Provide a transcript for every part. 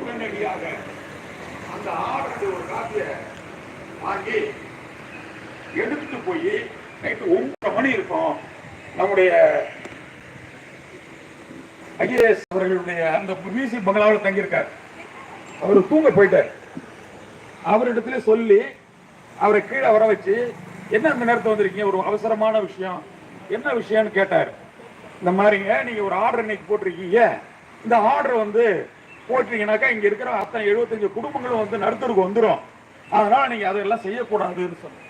உடனடியாக அந்த ஆர்டர் ஒரு காப்பியை வாங்கி எடுத்துட்டு போய் நைட்டு ஒன்பது மணி இருக்கும். நம்முடைய ஐஏஎஸ் அவர்களுடைய அந்த பிசி பங்களாவில் தங்கியிருக்கார். அவர் தூங்க போயிட்டார். அவரிடத்துல சொல்லி அவரை கீழே வர வச்சு என்ன அந்த நேரத்தை வந்திருக்கீங்க? ஒரு அவசரமான விஷயம். என்ன விஷயம்னு கேட்டார். இந்த மாதிரிங்க நீங்கள் ஒரு ஆர்டர் இன்னைக்கு போட்டிருக்கீங்க. இந்த ஆர்டர் வந்து போட்டிருக்கீங்கனாக்கா இங்கே இருக்கிற அத்தனை எழுபத்தஞ்சு குடும்பங்களும் வந்து நடுத்தருக்கு வந்துடும் அதனால் நீங்கள் அதெல்லாம் செய்யக்கூடாதுன்னு சொன்னேன்.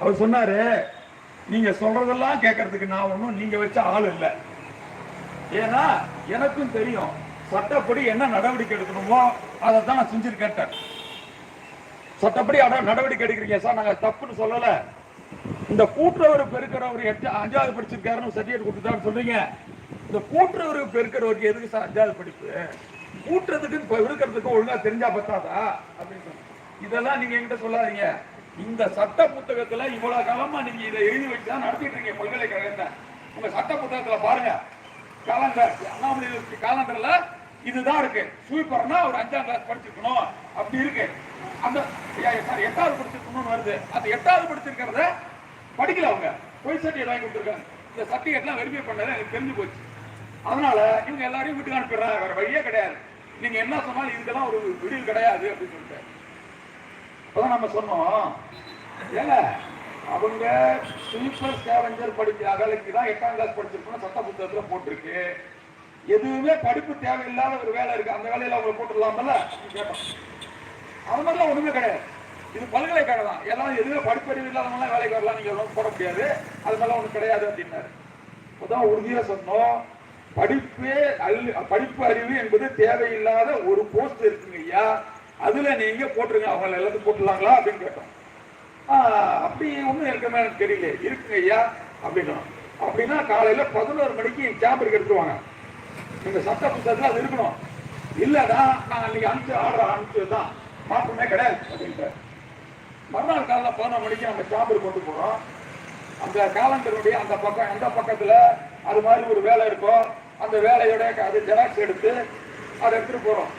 அவர் சொன்னார் நீங்கள் சொல்கிறதெல்லாம் கேட்கறதுக்கு நான் ஒன்றும் நீங்கள் வச்ச ஆள் இல்லை. ஏன்னா எனக்கும் தெரியும் சட்டப்படி என்ன நடவடிக்கை எடுக்கணுமோ அதை தான் நான் செஞ்சிருக்கேன் சட்டப்படி அட நடவடிக்கை எடுக்கிறீங்க சார் நாங்கள் தப்புன்னு சொல்லலை. இந்த கூட்டுறவர் பெருக்கிறவர் எட்டு அஞ்சாவது படிச்சிருக்காருன்னு சர்டிஃபிகேட் கொடுத்துட்டான்னு சொல்றீங்க. இந்த கூட்டுறவர் பெருக்கிறவருக்கு எதுக்கு சார் அஞ்சாவது படிப்பு? கூட்டுறதுக்கு இருக்கிறதுக்கு ஒழுங்கா தெரிஞ்சா பத்தாதா? அப்படின்னு சொல்லி இதெல்லாம் நீங்க என்கிட்ட சொல்லாதீங்க. இந்த சட்ட புத்தகத்துல இவ்வளவு காலமா நீங்க இதை எழுதி வச்சு தான் நடத்திட்டு இருக்கீங்க பல்கலைக்கழகத்தை. உங்க சட்ட புத்தகத்துல பாருங்க. காலண்டர் அண்ணாமலை யூனிவர்சிட்டி காலண்டர்ல இதுதான் இருக்கு. சூப்பர்னா ஒரு அஞ்சாம் கிளாஸ் படிச்சிருக்கணும். அப்படி இருக்கு. அந்த எட்டாவது படிச்சிருக்கணும்னு வருது. அந்த எட்டாவது படிச்சிருக்கிறத படிக்கல அவங்க. பொய் சர்டிஃபிகேட் வாங்கி கொடுத்துருக்காங்க. இந்த சர்டிஃபிகேட்லாம் வெரிஃபை பண்ணது எனக்கு தெரிஞ்சு போச்சு. அதனால இவங்க எல்லாரையும் வீட்டுக்கு அனுப்பிடுறாங்க. வேற வழியே கிடையாது. நீங்க என்ன சொன்னாலும் இதுக்கெல்லாம் ஒரு விடில் கிடையாது அப்படின்னு சொல்லிட்டு. அப்பதான் நம்ம சொன்னோம். ஏங்க அவங்க ஸ்லீப்பர் ஸ்கேவஞ்சர் படிக்க வேலைக்கு தான் எட்டாம் கிளாஸ் படிச்சிருக்கணும் சட்ட புத்தகத்துல போட்டிருக்கு. எதுவுமே படிப்பு தேவையில்லாத ஒரு வேலை இருக்கு. அந்த வேலையில அவங்க போட்டுடலாமல்ல? கேட்டோம். அது மாதிரிலாம் ஒண்ணுமே கிடையாது. இது பல்கலைக்கழகம் தான். எல்லாம் எதுவுமே படிப்பறிவு இல்லாதவங்களாம் வேலைக்கு வரலாம் நீங்க ஒன்றும் போட முடியாது. அது மாதிரிலாம் ஒண்ணும் கிடையாது அப்படின்னாரு. அப்பதான் உறுதியா சொன்னோம். படிப்பு அல்ல படிப்பு அறிவு என்பது தேவையில்லாத ஒரு போஸ்ட் இருக்குங்க ஐயா. அதுல நீங்க போட்டுருங்க. அவங்க எல்லாத்தையும் போட்டுலாங்களா அப்படின்னு கேட்டோம். அப்படி ஒன்றும் இருக்குமே எனக்கு தெரியல. இருக்குங்க ஐயா அப்படின்னா அப்படின்னா காலையில பதினோரு மணிக்கு சாம்பருக்கு எடுத்துருவாங்க. இந்த சட்ட புத்தகத்தில் அது இருக்கணும். இல்லைன்னா நான் அன்னைக்கு அனுப்பிச்சு ஆர்டர் அனுப்பிச்சது தான் மாற்றமே கிடையாது அப்படின்ட்டு மறுநாள் காலைல பதினொரு மணிக்கு நம்ம சாம்பர் கொண்டு போகிறோம் அந்த காலண்டருடைய அந்த பக்கம் அந்த பக்கத்தில் அது மாதிரி ஒரு வேலை இருக்கும். அந்த வேலையோட அது ஜெராக்ஸ் எடுத்து அதை எடுத்துகிட்டு போகிறோம்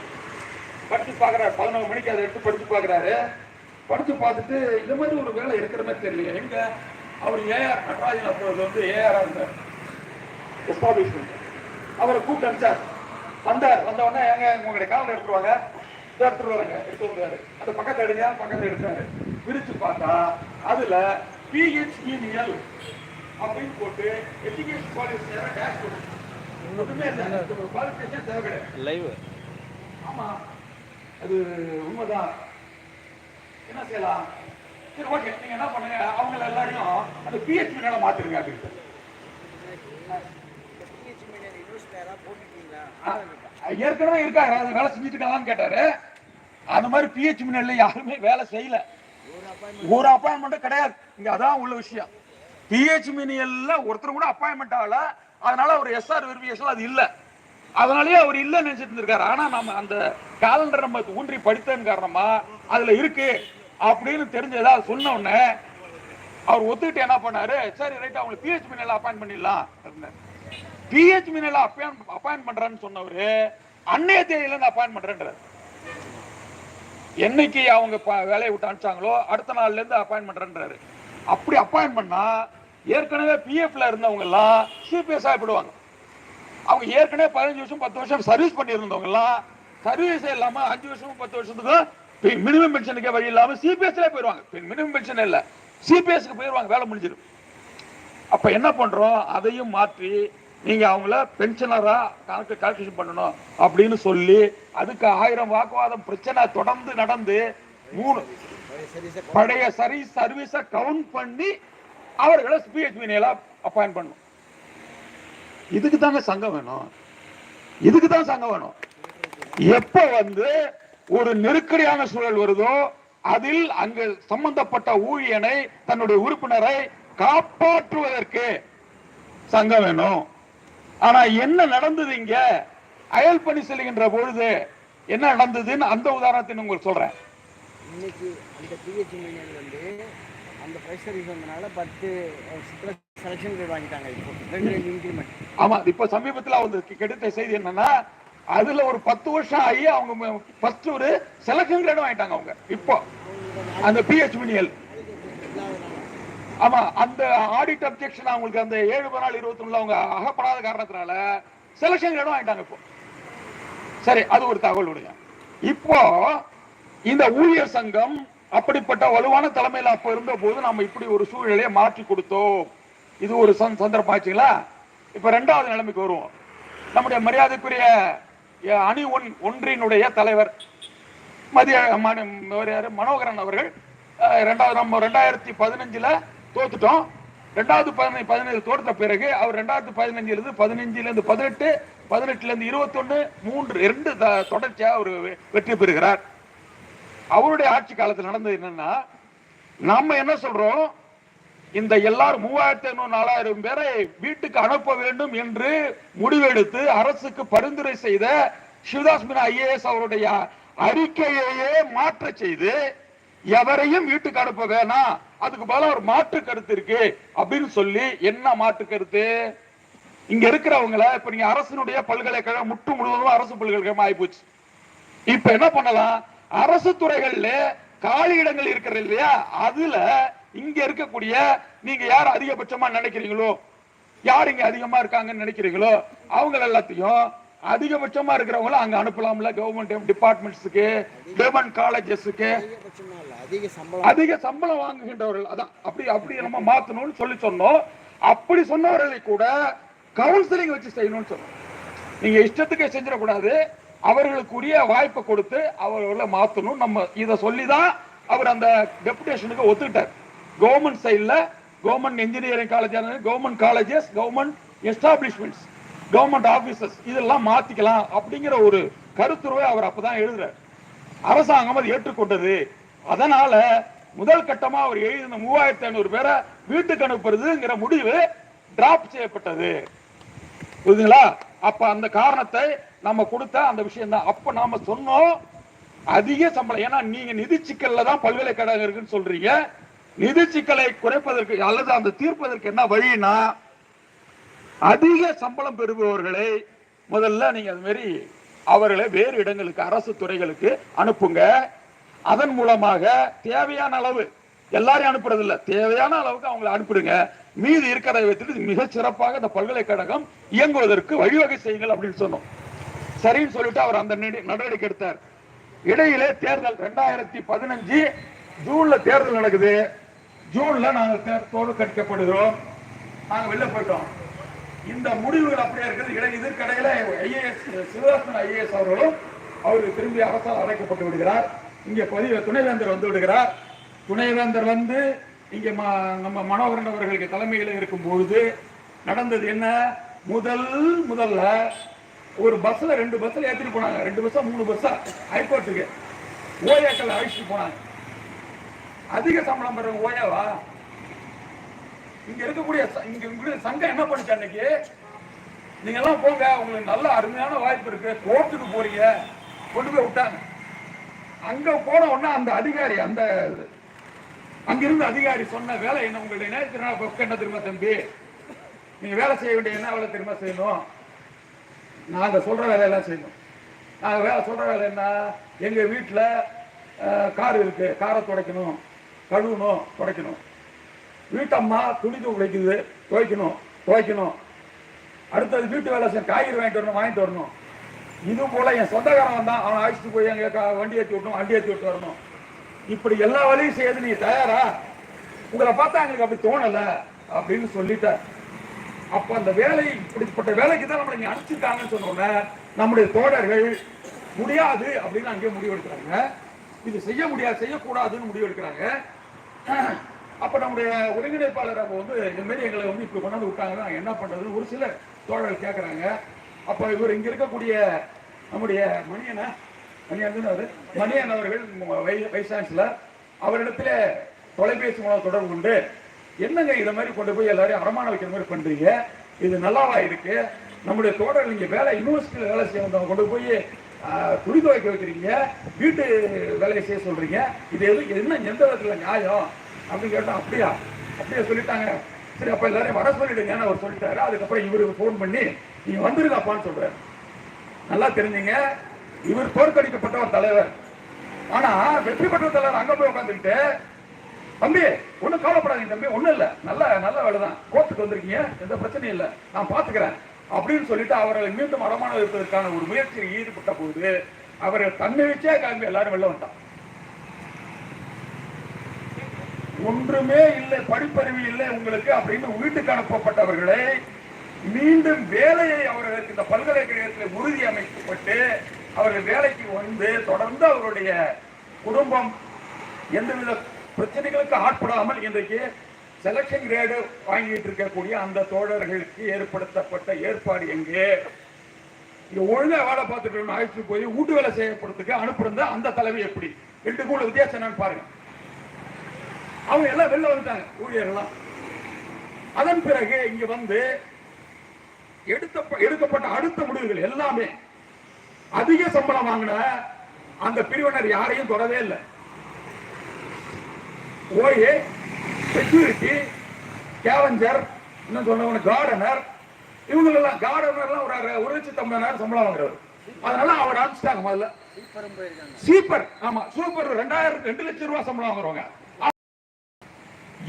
படித்து பார்க்குறாரு. பதினொரு மணிக்கு அதை எடுத்து படித்து பார்க்குறாரு. படித்து பார்த்துட்டு இந்த மாதிரி ஒரு வேலை இருக்கிற மாதிரி தெரியல எங்கே? அவர் ஏஆர் நடராஜன் அப்போது வந்து ஏஆர் இருந்தார். எஸ்டாப்ளிஷ்மெண்ட் அவரை கூப்பிட்டு அனுப்பிச்சார். வந்தார். வந்தவொடனே எங்கே? உங்களுடைய காலில் எடுத்துருவாங்க எடுத்துட்டு வராங்க எடுத்து வந்தாரு அந்த பக்கத்தை எடுங்க பக்கத்தை எடுத்தாரு பிரிச்சு பார்த்தா அதுல பிஹெச்இஎல் அப்படின்னு போட்டு எஜுகேஷன் குவாலிஃபிகேஷன் டேஷ் போட்டு ஒண்ணுமே இல்லை. குவாலிஃபிகேஷன் தேவை கிடையாது. லைவ் ஆமா. அது உண்மைதான். என்ன செய்யலாம்? சரி ஓகே நீங்க என்ன பண்ணுங்க? அவங்கள எல்லாரையும் அந்த பிஹெச்பி மேல மாத்திருங்க அப்படின்னு. ஏற்கனவே இருக்காங்க. அது வேலை செஞ்சுட்டு இருக்காங்களான்னு கேட்டாரு. அந்த மாதிரி பிஹெச் மின்னல்ல யாருமே வேலை செய்யல. ஒரு அப்பாயின்மெண்ட் கிடையாது. இங்க அதான் உள்ள விஷயம். பிஹெச் மினியல்ல ஒருத்தர் கூட அப்பாயின்மெண்ட் ஆகல. அதனால அவர் எஸ்ஆர் வெரிஃபிகேஷன் அது இல்ல. அதனாலயே அவர் இல்ல நினைச்சிட்டு இருந்திருக்காரு. ஆனா நம்ம அந்த காலண்டர் நம்ம ஊன்றி படித்தன் காரணமா அதுல இருக்கு அப்படின்னு தெரிஞ்சதா சொன்ன உடனே அவர் ஒத்துக்கிட்டு என்ன பண்ணாரு? சரி ரைட் அவங்களுக்கு பிஹெச் மினியில் அப்பாயின் பண்ணிடலாம் பிஹெச் மின்னல அப்பாயின் அப்பாயின் பண்றேன்னு சொன்னவரு அன்னைய தேதியில இருந்து அப்பாயின் பண்றேன்றாரு. என்னைக்கு அவங்க ப- வேலையை விட்டு அனுப்பிச்சாங்களோ அடுத்த நாள்ல இருந்து அப்பாயின் அப்படி அப்பாயின் ஏற்கனவே பிஎஃப்ல இருந்தவங்க எல்லாம் சிபிஎஸ் ஆகிடுவாங்க அவங்க ஏற்கனவே பதினஞ்சு வருஷம் பத்து வருஷம் சர்வீஸ் பண்ணியிருந்தவங்க எல்லாம் சர்வீஸ் இல்லாம அஞ்சு வருஷம் பத்து வருஷத்துக்கு மினிமம் பென்ஷனுக்கே வழி இல்லாம சிபிஎஸ்ல போயிருவாங்க மினிமம் பென்ஷன் இல்ல. சிபிஎஸ்க்கு போயிருவாங்க வேலை முடிஞ்சிடும். அப்ப என்ன பண்றோம்? அதையும் மாற்றி நீங்க அவங்கள பென்ஷனரா கணக்கு கால்குலேஷன் பண்ணணும் அப்படின்னு சொல்லி அதுக்கு ஆயிரம் வாக்குவாதம் பிரச்சனை தொடர்ந்து நடந்து மூணு பழைய சரி சர்வீஸ கவுண்ட் பண்ணி அவர்களை பிஹெச்பி அப்பாயின் பண்ணும் இதுக்கு தாங்க சங்கம் வேணும். இதுக்கு தான் சங்கம் வேணும். எப்ப வந்து ஒரு நெருக்கடியான சூழல் வருதோ அதில் அங்கு சம்பந்தப்பட்ட ஊழியனை தன்னுடைய உறுப்பினரை காப்பாற்றுவதற்கு சங்கம் வேணும். ஆனா என்ன நடந்தது இங்க? அயல் பணி செல்கின்ற பொழுது என்ன நடந்ததுன்னு அந்த உதாரணத்தை உங்களுக்கு சொல்றேன். இன்னைக்கு அந்த பிஹெச் யூனியன் வந்து அந்த ப்ரைஸ் சர்வீஸ் வந்தனால பத்து சித்திர செலெக்ஷன் கிரேட் வாங்கிட்டாங்க இப்போ. ரெண்டு ரெண்டு இன்க்ரிமெண்ட் ஆமா இப்ப சமீபத்துல வந்து கிடைத்த செய்தி என்னன்னா அதுல ஒரு பத்து வருஷம் ஆகி அவங்க ஃபர்ஸ்ட் ஒரு செலக்ஷன் கிரேட் வாங்கிட்டாங்க அவங்க. இப்போ அந்த பிஹெச் மினியல் ஆமா அந்த ஆடிட் அப்ஜெக்ஷன் அவங்களுக்கு அந்த ஏழு நாள் இருபத்தி ஒண்ணுல அவங்க அகப்படாத காரணத்தினால செலக்ஷன் இடம் ஆயிட்டாங்க இப்போ. சரி அது ஒரு தகவல் விடுங்க. இப்போ இந்த ஊழியர் சங்கம் அப்படிப்பட்ட வலுவான தலைமையில் அப்ப இருந்த போது நம்ம இப்படி ஒரு சூழ்நிலையை மாற்றி கொடுத்தோம். இது ஒரு சந்தர்ப்பம் ஆச்சுங்களா? இப்ப ரெண்டாவது நிலைமைக்கு வருவோம். நம்முடைய மரியாதைக்குரிய அணி ஒன் ஒன்றினுடைய தலைவர் மதிய மனோகரன் அவர்கள் ரெண்டாவது நம்ம ரெண்டாயிரத்தி பதினஞ்சுல தோத்துட்டோம். ரெண்டாவது பதினைந்து பதினேழு தோற்ற பிறகு அவர் ரெண்டாயிரத்து பதினஞ்சிலிருந்து இருந்து பதினெட்டு பதினெட்டுலேருந்து இருபத்தொன்று இருபத்தொன்னு மூன்று இரண்டு த- அவர் வெ- வெற்றி பெறுகிறார். அவருடைய ஆட்சி காலத்தில் நடந்தது என்னன்னா நம்ம என்ன சொல்றோம்? இந்த எல்லாரும் மூவாயிரத்தி ஐநூறு நாலாயிரம் பேரை வீட்டுக்கு அனுப்ப வேண்டும் என்று முடிவெடுத்து அரசுக்கு பரிந்துரை செய்த சிவதாஸ் மீனா ஐஏஎஸ் அவருடைய அறிக்கையையே மாற்ற செய்து எவரையும் வீட்டுக்கு அனுப்ப வேணாம் அதுக்கு போல ஒரு மாற்று கருத்து இருக்கு. அப்படின்னு சொல்லி என்ன மாற்று கருத்து? இங்க இருக்கிறவங்கள இப்ப நீங்க அரசினுடைய பல்கலைக்கழகம் முற்று முழுவதும் அரசு பல்கலைக்கழகம் ஆயிப்போச்சு. இப்ப என்ன பண்ணலாம்? அரசு துறைகள்ல காலி இடங்கள் இருக்கிறது இல்லையா? அதுல இங்க இருக்கக்கூடிய நீங்க யார் அதிகபட்சமா நினைக்கிறீங்களோ? யார் இங்க அதிகமா இருக்காங்கன்னு நினைக்கிறீங்களோ? அவங்க எல்லாத்தையும் அதிகபட்சமா இருக்கிறவங்கள அங்க அனுப்பலாம்ல கவர்மெண்ட் டிபார்ட்மெண்ட்ஸுக்கு கவர்மெண்ட் காலேஜஸுக்கு அதிக சம்பளம் அதிக சம்பளம் வாங்குகின்றவர்கள் அதான் அப்படி அப்படி நம்ம மாத்தணும்னு சொல்லி சொன்னோம். அப்படி சொன்னவர்களை கூட கவுன்சிலிங் வச்சு செய்யணும்னு சொன்னோம். நீங்க இஷ்டத்துக்கு செஞ்சிடக்கூடாது. அவர்களுக்குரிய வாய்ப்பை கொடுத்து அவர்களை மாத்தணும். நம்ம இதை சொல்லி தான் அவர் அந்த டெபுடேஷனுக்கு ஒத்துக்கிட்டார். கவர்மெண்ட் சைடில் government engineering college government colleges government establishments government offices இதெல்லாம் மாத்திக்கலாம் அப்படிங்கிற ஒரு கருத்துருவை அவர் அப்பதான் எழுதுறார். அரசாங்கம் அது ஏற்றுக்கொண்டது. அதனால முதல் கட்டமா அவர் எழுதின மூவாயிரத்தி ஐநூறு பேரை வீட்டுக்கு அனுப்புறதுங்கிற முடிவு டிராப் செய்யப்பட்டது. புரியுதுங்களா? அப்ப அந்த காரணத்தை நம்ம கொடுத்த அந்த விஷயம் தான் அப்ப நாம சொன்னோம் அதிக சம்பளம். ஏன்னா நீங்க நிதி சிக்கல்ல தான் பல்கலைக்கழகம் இருக்குன்னு சொல்றீங்க. நிதி சிக்கலை குறைப்பதற்கு அல்லது அந்த தீர்ப்பதற்கு என்ன வழினா அதிக சம்பளம் பெறுபவர்களை முதல்ல நீங்க அது மாதிரி அவர்களை வேறு இடங்களுக்கு அரசு துறைகளுக்கு அனுப்புங்க. அதன் மூலமாக தேவையான அளவு எல்லாரையும் அனுப்புறது இல்ல தேவையான அளவுக்கு அவங்களை அனுப்பிடுங்க. மீதி இருக்கிறத வைத்துட்டு மிக சிறப்பாக இந்த பல்கலைக்கழகம் இயங்குவதற்கு வழிவகை செய்யுங்கள் அப்படின்னு சொன்னோம். சரின்னு சொல்லிட்டு அவர் அந்த நடவடிக்கை எடுத்தார். இடையிலே தேர்தல் ரெண்டாயிரத்தி பதினஞ்சு ஜூன்ல தேர்தல் நடக்குது. ஜூன்ல நாங்கள் தோடு கட்டிக்கப்படுகிறோம் நாங்கள் வெளில போயிட்டோம். இந்த முடிவுகள் அப்படியே இருக்குது. இடை இதற்கிடையில ஐஏஎஸ் சிவதாசன் ஐஏஎஸ் அவர்களும் அவர் திரும்பி அரசால் அழைக்கப்பட்டு விடுகிறார். இங்கே பதிவு துணைவேந்தர் வந்து விடுகிறார். துணைவேந்தர் வந்து இங்கே ம- நம்ம மனோகரன் அவர்களுக்கு தலைமையில் இருக்கும்பொழுது நடந்தது என்ன? முதல் முதல்ல ஒரு பஸ்ஸில் ரெண்டு பஸ்ஸில் ஏற்றிட்டு போனாங்க. ரெண்டு பஸ்ஸா மூணு பஸ்ஸா? ஹைகோர்ட்டுக்கு. ஓயாக்கள் அழைச்சிட்டு போனாங்க. அதிக சம்பளம் பெற ஓயாவா இங்க இருக்கக்கூடிய ச- இங்க இருக்கக்கூடிய சங்கம் என்ன பண்ணுச்சு அன்னைக்கு? நீங்க எல்லாம் போங்க. உங்களுக்கு நல்ல அருமையான வாய்ப்பு இருக்கு. கோர்ட்டுக்கு போறீங்க. கொண்டு போய் விட்டாங்க. அங்க போன உடனே அந்த அதிகாரி அந்த அங்கிருந்து அதிகாரி சொன்ன வேலை என்ன? உங்களுடைய நேரத்தினால என்ன? திரும்ப தம்பி? நீங்க வேலை செய்ய வேண்டிய என்ன வேலை திரும்ப செய்யணும்? நாங்கள் சொல்ற வேலையெல்லாம் செய்யணும். நாங்கள் வேலை சொல்ற வேலை என்ன? எங்க வீட்டில் கார் இருக்கு. காரை துடைக்கணும். கழுவணும். துடைக்கணும். வீட்டம்மா துணி துவைக்குது துவைக்கணும். துவைக்கணும். அடுத்தது வீட்டு வேலை செய்யணும். காய்கறி வாங்கிட்டு வரணும். வாங்கிட்டு வரணும். இது போல என் சொந்தக்காரன் தான் அவன் அழைச்சிட்டு போய் எங்க வண்டி ஏற்றி விட்டணும் வண்டி ஏற்றி விட்டு வரணும். இப்படி எல்லா வேலையும் செய்யறது நீ தயாரா? உங்களை பார்த்தா எங்களுக்கு அப்படி தோணல அப்படின்னு சொல்லிட்டார் அப்ப அந்த வேலை இப்படிப்பட்ட வேலைக்கு தான் நம்மளை இங்க அனுப்பிச்சிருக்காங்கன்னு சொன்னோன்னே நம்முடைய தோழர்கள் முடியாது அப்படின்னு அங்கே முடிவெடுக்கிறாங்க. இது செய்ய முடியாது செய்யக்கூடாதுன்னு முடிவெடுக்கிறாங்க. அப்ப நம்முடைய ஒருங்கிணைப்பாளர் அப்போ வந்து இந்த மாதிரி எங்களை வந்து இப்படி கொண்டாந்து விட்டாங்க என்ன பண்றதுன்னு ஒரு சில தோழர்கள் கேட்கறாங்க அப்ப இவர் இங்க இருக்கக்கூடிய நம்முடைய மணியனா மணியன் அவர்? மணியன் அவர்கள் வை- வைஸ் சான்சலர் அவரிடத்துல தொலைபேசி மூலம் தொடர்பு கொண்டு என்னங்க இதை மாதிரி கொண்டு போய் எல்லாரையும் அரமான வைக்கிற மாதிரி பண்றீங்க? இது நல்லாவா இருக்கு? நம்முடைய தோழர்கள் இங்க வேலை யூனிவர்சிட்டியில் வேலை செய்ய வந்தவங்க கொண்டு போய் துணி துவைக்க வைக்கிறீங்க? வீட்டு வேலையை செய்ய சொல்றீங்க? இது எது என்ன எந்த விதத்துல நியாயம்? அப்படின்னு கேட்டோம் அப்படியா? அப்படியே சொல்லிட்டாங்க. சரி அப்ப எல்லாரையும் வர சொல்லிடுங்கன்னு அவர் சொல்லிட்டாரு. அதுக்கப்புறம் இவருக்கு ஃபோன் பண்ணி நீங்க வந்துருங்கப்பான்னு சொல்றாரு. நல்லா தெரிஞ்சுங்க. இவர் தோற்கடிக்கப்பட்ட ஒரு தலைவர். ஆனா வெற்றி பெற்ற தலைவர் அங்க போய் உட்காந்துக்கிட்டு தம்பி ஒண்ணும் கவலைப்படாதீங்க தம்பி. ஒண்ணும் இல்ல. நல்ல நல்ல வேலை தான். கோர்ட்டுக்கு வந்திருக்கீங்க. எந்த பிரச்சனையும் இல்ல. நான் பாத்துக்கிறேன். அப்படின்னு சொல்லிட்டு அவர்களை மீண்டும் அடமானம் இருப்பதற்கான ஒரு முயற்சியில் ஈடுபட்ட போது அவர்கள் தன்னை வச்சே கிளம்பி எல்லாரும் வெளில வந்துட்டான். ஒன்றுமே இல்லை படிப்பறிவு இல்லை உங்களுக்கு அப்படின்னு வீட்டுக்கு அனுப்பப்பட்டவர்களை மீண்டும் வேலையை அவர்களுக்கு இந்த பல்கலைக்கழகத்தில் உறுதி அமைக்கப்பட்டு அவர்கள் வேலைக்கு வந்து தொடர்ந்து அவருடைய குடும்பம் எந்தவித பிரச்சனைகளுக்கு ஆட்படாமல் இன்றைக்கு செலக்ஷன் கிரேடு வாங்கிட்டு இருக்கக்கூடிய அந்த தோழர்களுக்கு ஏற்படுத்தப்பட்ட ஏற்பாடு எங்கே? ஒழுங்காக ஒழுங்கா வேலை பார்த்துட்டு அழைச்சு போய் வீட்டு வேலை செய்யப்படுறதுக்கு அனுப்புறது அந்த தலைவி எப்படி? ரெண்டுக்கும் உள்ள வித்தியாசம் என்னன்னு பாருங்க. அவங்க எல்லாம் வெளில வந்துட்டாங்க ஊழியர்கள்லாம். அதன் பிறகு இங்க வந்து எடுத்த எடுக்கப்பட்ட அடுத்த முடிவுகள் எல்லாமே. அதிக சம்பளம் வாங்கின அந்த பிரிவினர் யாரையும் தொடவே இல்லை. ஓஏ செக்யூரிட்டி கேவஞ்சர் இன்னும் சொன்னவங்க கார்டனர் இவங்களெல்லாம் கார்டனர்லாம் ஒரு ஒரு லட்சத்தி ஐம்பதாயிரம் சம்பளம் வாங்குறவர். அதனால அவர் அனுப்பிச்சிட்டாங்க முதல்ல. சூப்பர் ஆமா சூப்பர் ரெண்டாயிரம் ரெண்டு லட்சம் ரூபாய் சம்பளம் வாங்குறவங்க.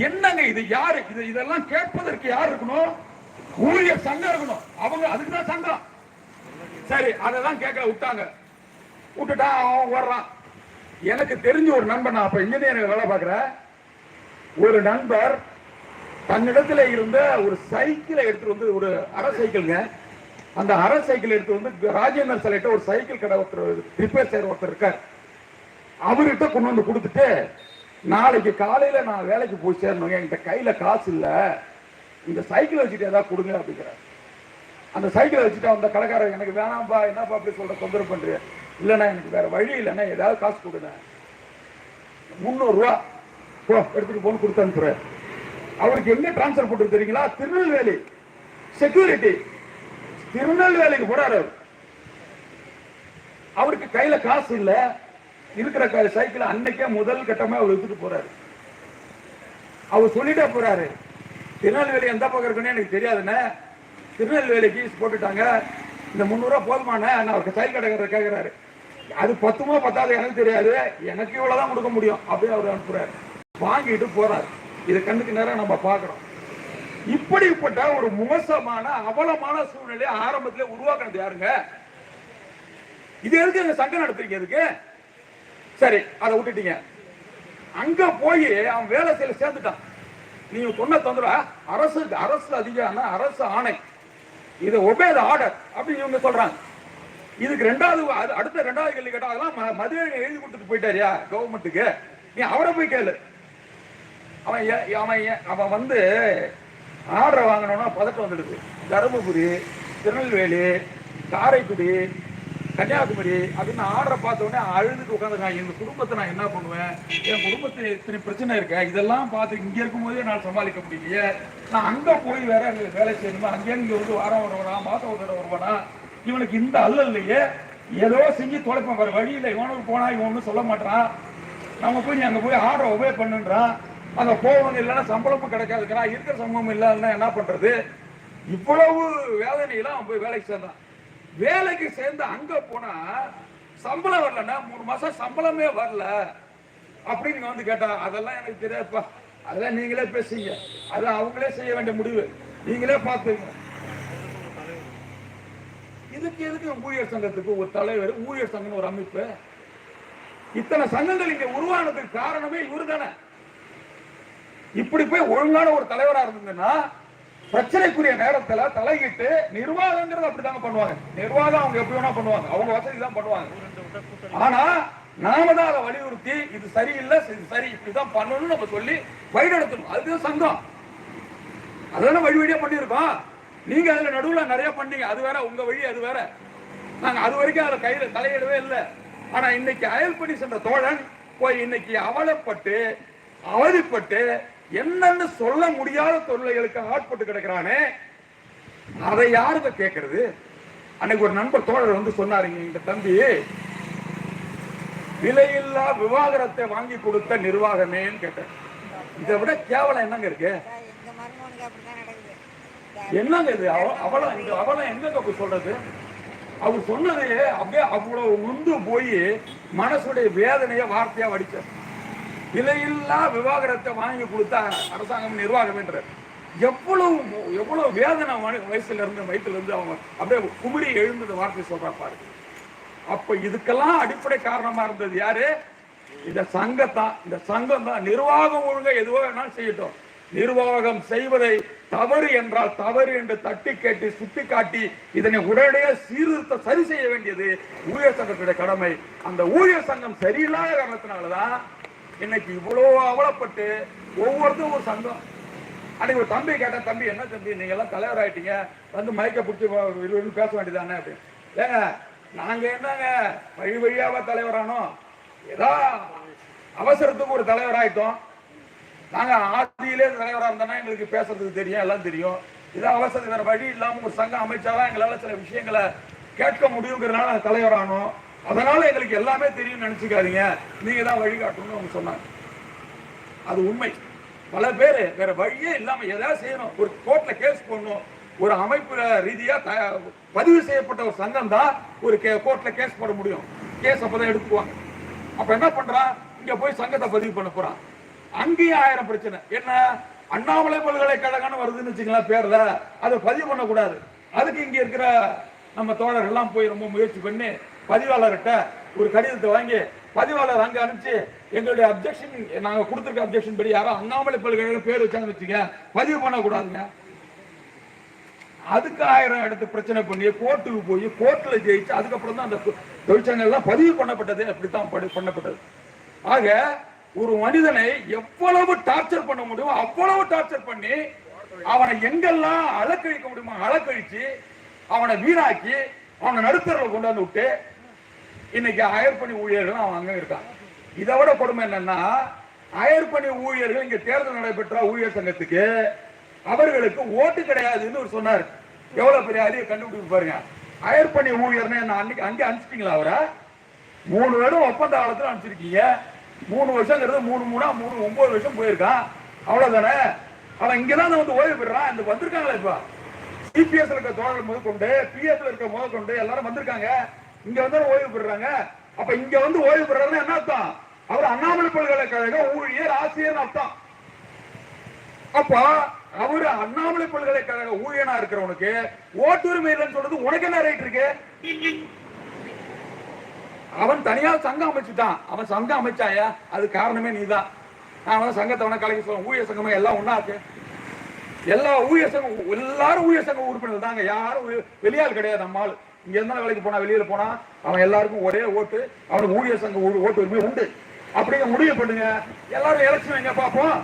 என்னங்க இது யாரு? இது இதெல்லாம் கேட்பதற்கு யார் இருக்கணும்? ஊழியர் சங்கம் இருக்கணும். அவங்க அதுக்கு தான் சங்கம். சரி அதெல்லாம் கேட்க விட்டாங்க. விட்டுட்டா அவன் வர்றான் எனக்கு தெரிஞ்ச ஒரு நண்பன் நான் அப்ப இன்ஜினியரிங் வேலை பார்க்கிறேன் ஒரு நண்பர் தன்னிடத்துல இருந்த ஒரு சைக்கிளை எடுத்துட்டு வந்து ஒரு அரை சைக்கிள்ங்க அந்த அரை சைக்கிள் எடுத்து வந்து ராஜேந்தர் சிலைட்ட ஒரு சைக்கிள் கடை ஒருத்தர் ரிப்பேர் செய்யற ஒருத்தர் இருக்கார். அவர்கிட்ட கொண்டு வந்து கொடுத்துட்டு நாளைக்கு காலையில நான் வேலைக்கு போய் சேரணுங்க. என்கிட்ட கையில காசு இல்ல. இந்த சைக்கிள் வச்சுட்டு ஏதாவது கொடுங்க அப்படிங்கிறார். அந்த சைக்கிளை வச்சுட்டு அந்த கடைக்காரர் எனக்கு வேணாம்பா என்னப்பா அப்படி சொல்ற தொந்தரவு பண்றீங்க இல்லைண்ணா எனக்கு வேற வழி இல்லைண்ணா ஏதாவது காசு கொடுங்க. முந்நூறு ரூபா போ எடுத்துட்டு போன்னு கொடுத்து அனுப்புறேன் அவருக்கு எங்க டிரான்ஸ்ஃபர் போட்டு தெரியுங்களா? திருநெல்வேலி. செக்யூரிட்டி திருநெல்வேலிக்கு போறாரு அவருக்கு கையில காசு இல்லை. இருக்கிற க- சைக்கிள் அன்னைக்கே முதல் கட்டமே அவர் எடுத்துட்டு போறாரு. அவர் சொல்லிட்டே போறாரு. திருநெல்வேலி எந்த பக்கம் இருக்குன்னு எனக்கு தெரியாதுண்ணே. திருநெல்வேலிக்கு போட்டுட்டாங்க. இந்த முந்நூறுவா போதுமாண்ணே. நான் அவருக்கு சைக்கிள் கடைக்காரர் கேட்கிறாரு அது பத்துமா பத்தாது எனக்கு தெரியாது. எனக்கு இவ்வளவுதான் கொடுக்க முடியும் அப்படின்னு அவர் அனுப்புறாரு. வாங்கிட்டு போறாரு. இது கண்ணுக்கு நேரம் நம்ம பார்க்கிறோம் இப்படிப்பட்ட ஒரு மோசமான அவலமான சூழ்நிலையை ஆரம்பத்திலே உருவாக்குனது யாருங்க? இது எதுக்கு சங்கம் நடத்துறீங்க எதுக்கு சரி அதை விட்டுட்டீங்க. அங்க போய் அவன் வேலை செய்ய சேர்ந்துட்டான். நீங்க சொன்ன தொந்தரா அரசு அரசு அதிகாரம் அரசு ஆணை. இது ஒபேத ஆர்டர் அப்படின்னு இவங்க சொல்றாங்க. இதுக்கு ரெண்டாவது அடுத்த ரெண்டாவது கேள்வி கேட்டா அதெல்லாம் ம- மதுரை எழுதி கொடுத்துட்டு போயிட்டாரியா கவர்மெண்ட்டுக்கு நீ அவரை போய் கேளு. அவன் அவன் அவன் வந்து ஆர்டரை வாங்கணும்னா பதட்டம் வந்துடுது. தருமபுரி திருநெல்வேலி காரைக்குடி கன்னியாகுமரி அப்படின்னு ஆர்டரை பார்த்த உடனே அழுதுட்டு உட்காந்துருக்காங்க. எங்கள் குடும்பத்தை நான் என்ன பண்ணுவேன்? என் குடும்பத்தில் இத்தனை பிரச்சனை இருக்க? இதெல்லாம் பார்த்து இங்கே இருக்கும்போதே நான் சமாளிக்க முடியலையே. நான் அங்கே போய் வேற எங்களுக்கு வேலை செய்யணுமா? அங்கே இங்கே வந்து வாரம் வருவானா மாதம் ஒரு தடவை வருவானா? இவனுக்கு இந்த அல்லல்லையே ஏதோ செஞ்சு தொலைப்பான் வழி இல்லை இவனுக்கு போனால் இவன் ஒன்றும் சொல்ல மாட்டான். நம்ம போய் அங்கே போய் ஆர்டர் ஒபே பண்ணுன்றான் அங்கே போகணும் இல்லைன்னா சம்பளமும் கிடைக்காதுக்கிறான் இருக்கிற சம்பளம் இல்லைன்னா என்ன பண்ணுறது இவ்வளவு வேதனையெல்லாம் அவன் போய் வேலைக்கு சேர்ந்தான். வேலைக்கு சேர்ந்து அங்க போனா சம்பளம் வரலன்னா மூணு மாசம் சம்பளமே வரல. அப்படின்னு வந்து கேட்டா அதெல்லாம் எனக்கு தெரியாதுப்பா. அதெல்லாம் நீங்களே பேசுங்க அதெல்லாம் அவங்களே செய்ய வேண்டிய முடிவு. நீங்களே பார்த்துங்க. இதுக்கு எதுக்கு ஊழியர் சங்கத்துக்கு ஒரு தலைவர் ஊழியர் சங்கம் ஒரு அமைப்பு? இத்தனை சங்கங்கள் இங்க உருவானதுக்கு காரணமே இவரு தானே இப்படி போய் ஒழுங்கான ஒரு தலைவரா இருந்ததுன்னா பிரச்சனைக்குரிய நேரத்துல தலையிட்டு நிர்வாகங்கிறது அப்படித்தாங்க பண்ணுவாங்க. நிர்வாகம் அவங்க எப்படி வேணா பண்ணுவாங்க. அவங்க வசதி தான் பண்ணுவாங்க. ஆனா நாம தான் அதை வலியுறுத்தி இது சரியில்லை இது சரி இப்படிதான் பண்ணணும்னு நம்ம சொல்லி வழிநடத்தணும் அதுதான் சங்கம். அதெல்லாம் வழி வழியா பண்ணியிருக்கோம். நீங்க அதுல நடுவுல நிறைய பண்ணீங்க. அது வேற உங்க வழி அது வேற. நாங்க அது வரைக்கும் அதுல கையில தலையிடவே இல்லை. ஆனா இன்னைக்கு அயல்படி சென்ற தோழன் போய் இன்னைக்கு அவலப்பட்டு அவதிப்பட்டு என்னன்னு சொல்ல முடியாத தொல்லைகளுக்கு ஆட்பட்டு கிடக்கிறானே. அதை யாருங்க கேட்கறது அன்னைக்கு ஒரு நண்பர் தோழர் வந்து சொன்னாருங்க இந்த தம்பி விலையில்லா விவாகரத்தை வாங்கி கொடுத்த நிர்வாகமேன்னு கேட்டேன் இதை விட கேவலம் என்னங்க இருக்கு? என்னங்க இது? அவ- அவலம் அவளம் அவலம் எங்கங்க சொல்றது? அவர் சொன்னது அப்படியே அவ்வளவு உந்து போய் மனசுடைய வேதனைய வார்த்தையா வடிச்சார். விலையில்லா விவாகரத்தை வாங்கி கொடுத்தா அரசாங்கம் நிர்வாகம் என்ற. எவ்வளவு எவ்வளவு வேதனை வயசுல இருந்து வயிற்றுல இருந்து அவங்க அப்படியே குமிரி எழுந்தது வார்த்தை சொல்றா பாருங்க. அப்ப இதுக்கெல்லாம் அடிப்படை காரணமா இருந்தது யாரு? இந்த சங்கத்தான். இந்த சங்கம் தான். நிர்வாகம் ஒழுங்கா எதுவோ வேணாலும் செய்யட்டும். நிர்வாகம் செய்வதை தவறு என்றால் தவறு என்று தட்டி கேட்டு சுட்டி காட்டி இதனை உடனடியாக சீர்திருத்த சரி செய்ய வேண்டியது ஊழியர் சங்கத்துடைய கடமை. அந்த ஊழியர் சங்கம் சரியில்லாத காரணத்தினாலதான் இன்னைக்கு இவ்வளோ அவலப்பட்டு ஒவ்வொருத்தரும் ஒரு சங்கம். அன்னைக்கு ஒரு தம்பி கேட்டேன் தம்பி என்ன தம்பி? நீங்க எல்லாம் தலைவர் ஆயிட்டீங்க. வந்து மயக்க பிடிச்சி பேச வேண்டியதானே அப்படின்னு. ஏங்க நாங்க என்னங்க? வழி வழியாவா தலைவரானோம்? ஏதோ அவசரத்துக்கு ஒரு தலைவர் ஆயிட்டோம். நாங்க ஆதியிலே தலைவராக இருந்தோம்னா எங்களுக்கு பேசுறதுக்கு தெரியும் எல்லாம் தெரியும். இதான் அவசரத்துக்கு வேற வழி இல்லாம ஒரு சங்கம் அமைச்சாதான் எங்களால சில விஷயங்களை கேட்க முடியுங்கிறதுனால தலைவரானோம். அதனால எங்களுக்கு எல்லாமே தெரியும் நினைச்சுக்காதீங்க. நீங்க தான் வழிகாட்டணும்னு அவங்க சொன்னாங்க. அது உண்மை. பல பேர் வேற வழியே இல்லாம ஏதாவது செய்யணும். ஒரு கோர்ட்ல கேஸ் போடணும். ஒரு அமைப்பு ரீதியா த- பதிவு செய்யப்பட்ட ஒரு சங்கம் தான் ஒரு கோர்ட்ல கேஸ் போட முடியும். கேஸ் அப்பதான் எடுத்துக்குவாங்க. அப்ப என்ன பண்றான்? இங்க போய் சங்கத்தை பதிவு பண்ண போறான். அங்கேயும் ஆயிரம் பிரச்சனை. என்ன? அண்ணாமலை பல்கலைக்கழகம்னு வருதுன்னு வச்சுக்கலாம் பேர்ல. அதை பதிவு பண்ணக்கூடாது. அதுக்கு இங்க இருக்கிற நம்ம தோழர்கள்லாம் போய் ரொம்ப முயற்சி பண்ணி பதிவாளர்கிட்ட ஒரு கடிதத்தை வாங்கி பதிவாளர் அங்கே அனுப்பிச்சு எங்களுடைய அப்ஜெக்ஷன் நாங்கள் கொடுத்துருக்க அப்ஜெக்ஷன் படி யாரோ அண்ணாமலை பல்கலைக்கழகம் பேர் வச்சாங்கன்னு வச்சுங்க பதிவு பண்ணக்கூடாதுங்க அதுக்கு ஆயிரம் இடத்து பிரச்சனை பண்ணி கோர்ட்டுக்கு போய் கோர்ட்டில் ஜெயிச்சு அதுக்கப்புறம் தான் அந்த தொ- பதிவு பண்ணப்பட்டது. அப்படித்தான் பண்ணப்பட்டது. ஆக ஒரு மனிதனை எவ்வளவு டார்ச்சர் பண்ண முடியுமோ அவ்வளவு டார்ச்சர் பண்ணி அவனை எங்கெல்லாம் அலக்கழிக்க முடியுமோ அலக்கழிச்சு அவனை வீணாக்கி அவனை நடுத்தரில் கொண்டாந்து விட்டு இன்னைக்கு அயற்பணி ஊழியர்கள் அவன் அங்கே இருக்கான் இதை விட கொடுமை என்னன்னா அயற்பணி ஊழியர்கள் இங்க தேர்தல் நடைபெற்ற ஊழியர் சங்கத்துக்கு அவர்களுக்கு ஓட்டு கிடையாதுன்னு ஒரு சொன்னார். எவ்வளவு பெரிய அறிவை கண்டுபிடிப்பு பாருங்க. அயற்பணி ஊழியர்னு என்ன அன்னைக்கு அங்கே அனுப்பிச்சிட்டீங்களா அவரை? மூணு வருடம் ஒப்பந்த காலத்தில் அனுப்பிச்சிருக்கீங்க. மூணு வருஷங்கிறது மூணு மூணா மூணு ஒன்பது வருஷம் போயிருக்கான். அவ்வளவுதானே? அவன் இங்கதான் வந்து ஓய்வு பெறான் இந்த வந்திருக்காங்களே இப்ப. சிபிஎஸ் இருக்க தோழர் முதல் கொண்டு பிஎஃப்ல இருக்க முதல் கொண்டு எல்லாரும் வந்திருக்காங்க. இங்க வந்து ஓய்வு பெறாங்க அப்ப இங்க வந்து ஓய்வு பெறாருன்னா என்ன அர்த்தம்? அவர் அண்ணாமலை பல்கலைக்கழக ஊழியர் ஆசிரியர் அர்த்தம். அப்ப அவரு அண்ணாமலை பல்கலைக்கழக ஊழியனா இருக்கிறவனுக்கு ஓட்டுரிமை இல்லைன்னு சொல்றது உனக்கு என்ன ரைட் இருக்கு? அவன் தனியா சங்கம் அமைச்சுட்டான். அவன் சங்கம் அமைச்சாயா? அது காரணமே நீதான். நான் வந்து சங்கத்தை வேணா கலைக்க சொல்ல ஊழிய சங்கமே எல்லாம் ஒண்ணாக்கு எல்லா ஊழிய சங்கம் எல்லாரும் ஊழிய சங்க உறுப்பினர் தாங்க. யாரும் வெளியால் கிடையாது நம்ம இங்க இருந்தாலும் வேலைக்கு போனா வெளியில போனா அவன் எல்லாருக்கும் ஒரே ஓட்டு அவனுக்கு ஊழியர் சங்க ஓட்டு உரிமை உண்டு. அப்படிங்க முடிவு பண்ணுங்க. எல்லாரும் எலெக்ஷன் எங்க பார்ப்போம்.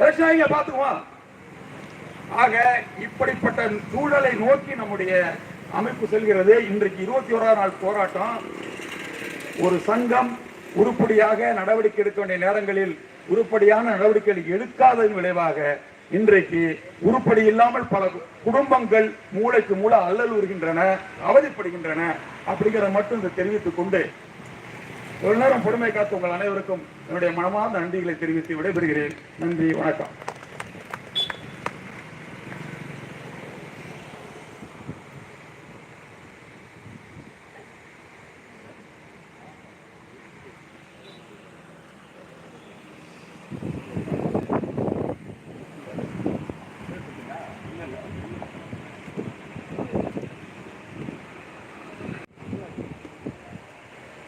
எலெக்ஷன் எங்க பார்த்துக்குவோம். ஆக இப்படிப்பட்ட சூழலை நோக்கி நம்முடைய அமைப்பு செல்கிறது. இன்றைக்கு இருபத்தி ஓராம் நாள் போராட்டம். ஒரு சங்கம் உருப்படியாக நடவடிக்கை எடுக்க வேண்டிய நேரங்களில் உருப்படியான நடவடிக்கைகள் எடுக்காததன் விளைவாக இன்றைக்கு உருப்படி இல்லாமல் பல குடும்பங்கள் மூளைக்கு மூளை அல்லல் வருகின்றன அவதிப்படுகின்றன அப்படிங்கிறத மட்டும் இதை தெரிவித்துக் கொண்டு ஒரு நேரம் பொறுமை காத்து உங்கள் அனைவருக்கும் என்னுடைய மனமார்ந்த நன்றிகளை தெரிவித்து விடைபெறுகிறேன். நன்றி வணக்கம்.